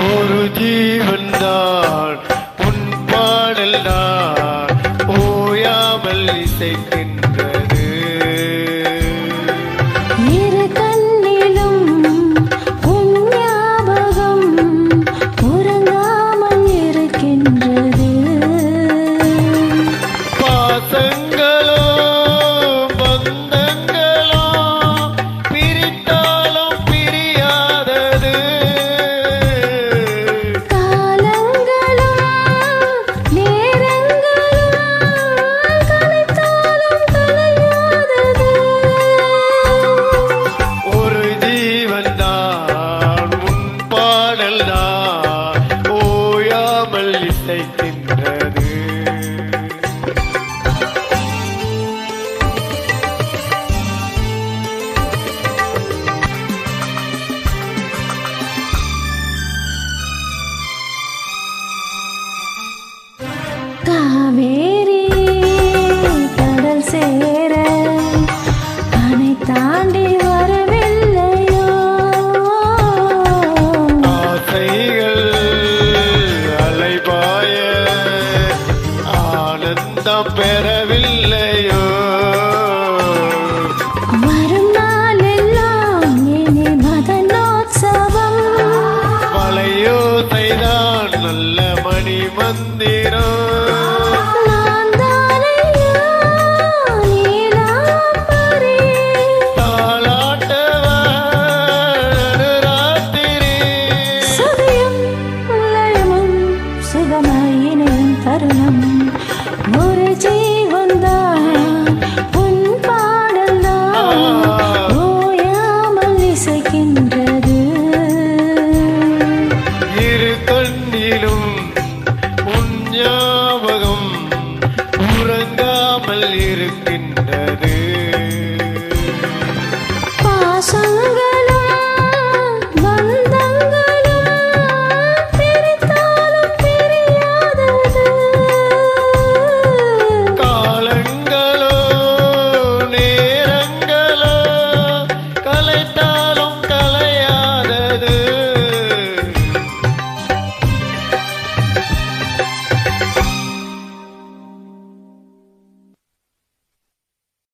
ஒரு ஜீவன் தான். உன் பாடல் பெறவில்லையோ? மலையோசைதான் நல்ல மணி மந்திரம் நான் உறங்காமல் இருக்கின்றது.